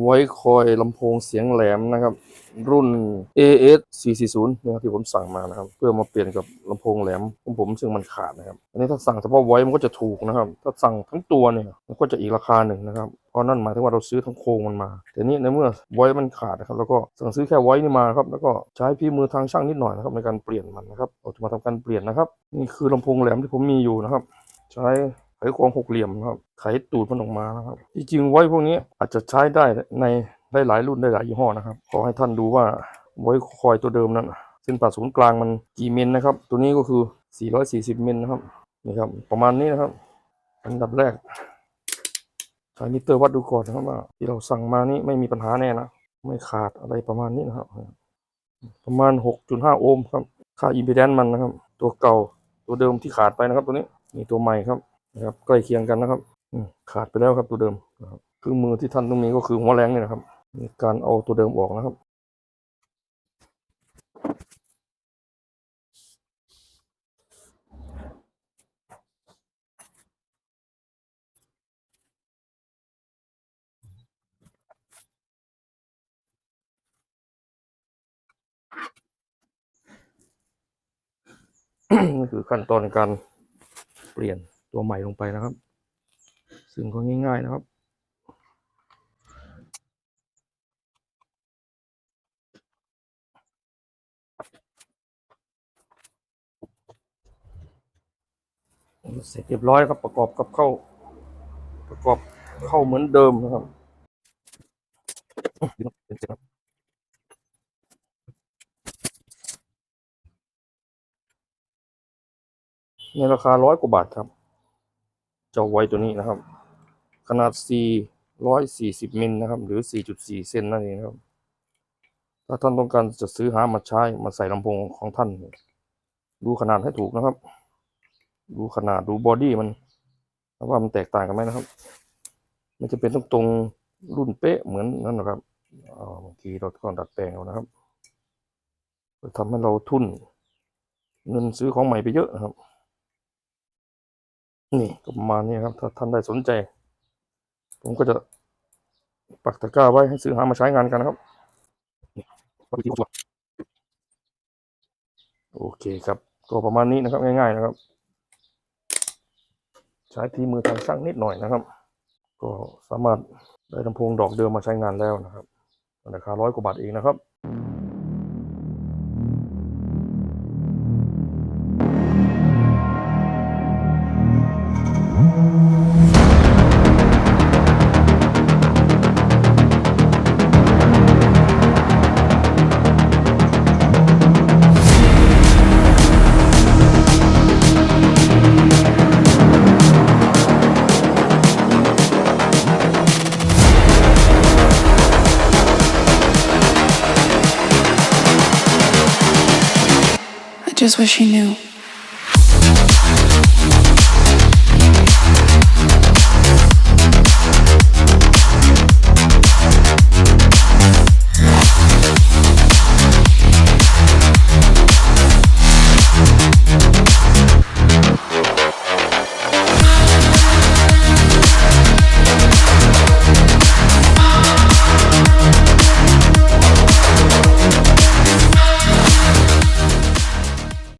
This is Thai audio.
ไว้คอยลำโพงเสียงแหลมนะครับ รุ่น AS 440นะครับที่ผมสั่งมานะครับ เพื่อมาเปลี่ยนกับลำโพงแหลมของผมซึ่งมันขาดนะครับ อันนี้ถ้าสั่งเฉพาะไว้มันก็จะถูกนะครับ ถ้าสั่งทั้งตัวเนี่ยมันก็จะอีกราคาหนึ่งนะครับเพราะนั่นหมายถึงว่าเราซื้อทั้งโครงมันมา แต่นี่ในเมื่อไว้มันขาดนะครับ แล้วก็สั่งซื้อแค่ไว้นี่มาครับ แล้วก็ใช้พี่มือทางช่างนิดหน่อยนะครับในการเปลี่ยนมันนะครับเราจะมาทำการเปลี่ยนนะครับ นี่คือลำโพงแหลมที่ผมมีอยู่นะครับ ใช้ ไขควงหกเหลี่ยมนะครับ ไขตูดมันออกมานะครับ จริงๆไว้พวกนี้อาจจะใช้ได้ในได้หลายรุ่นได้หลายยี่ห้อนะครับ ขอให้ท่านดูว่าไว้คอยตัวเดิมนั้นเส้นผ่าศูนย์กลางมันกี่มิลนะครับ ตัวนี้ก็คือ 440มิลนะครับ นี่ครับ ประมาณนี้นะครับ อันดับแรกใช้มิเตอร์วัดดูก่อนนะครับว่าที่เราสั่งมานี่ไม่มีปัญหาแน่นะ ไม่ขาดอะไรประมาณนี้นะครับ ประมาณ 6.5 โอห์มครับ ค่าอิมพีแดนซ์มันนะครับ ตัวเก่าตัวเดิมที่ขาดไปนะครับ ตัวนี้ นี่ตัวใหม่ครับ นะครับใกล้เคียงกันนะครับขาดไปแล้วครับตัวเดิมนะครับคือมือที่ท่านต้องมีก็คือหัวแรงนี่นะครับการเอาตัวเดิมออกนะครับนี่คือขั้นตอนการเปลี่ยน ตัวใหม่ลงไปนะครับ ซึ่งก็ง่าย ๆ นะครับเสร็จเรียบร้อยครับประกอบกับเข้า ประกอบเข้าเหมือนเดิมนะครับในราคาร้อยกว่าบาทครับ เจ้าไว้ตัวนี้นะครับ ขนาด 440มิลนะครับ หรือ 4.4 เซนนั่นเองนะครับ ถ้าท่านต้องการจะซื้อหามาใช้มาใส่ลำโพงของท่าน ดูขนาดให้ถูกนะครับ ดูขนาดดูบอดี้มันว่ามันแตกต่างกันไหมนะครับ มันจะเป็นต้องตรงรุ่นเป๊ะเหมือนนั่นนะครับบางทีเราก็ดัดแปลงเอานะครับทำให้เราทุนเงินซื้อของใหม่ไปเยอะนะครับ นี่ก็ประมาณนี้ครับ ถ้าท่านได้สนใจ ผมก็จะปักตะกร้าไว้ให้ซื้อหามาใช้งานกันนะครับนี่ของตัวโอเคครับ ก็ประมาณนี้นะครับ ง่าย ๆ นะครับ ใช้ที่มือทางช่างนิดหน่อยนะครับ ก็สามารถได้ลำโพงดอกเดิมมาใช้งานแล้วนะครับราคาร้อยกว่าบาทเองนะครับ just wish he knew.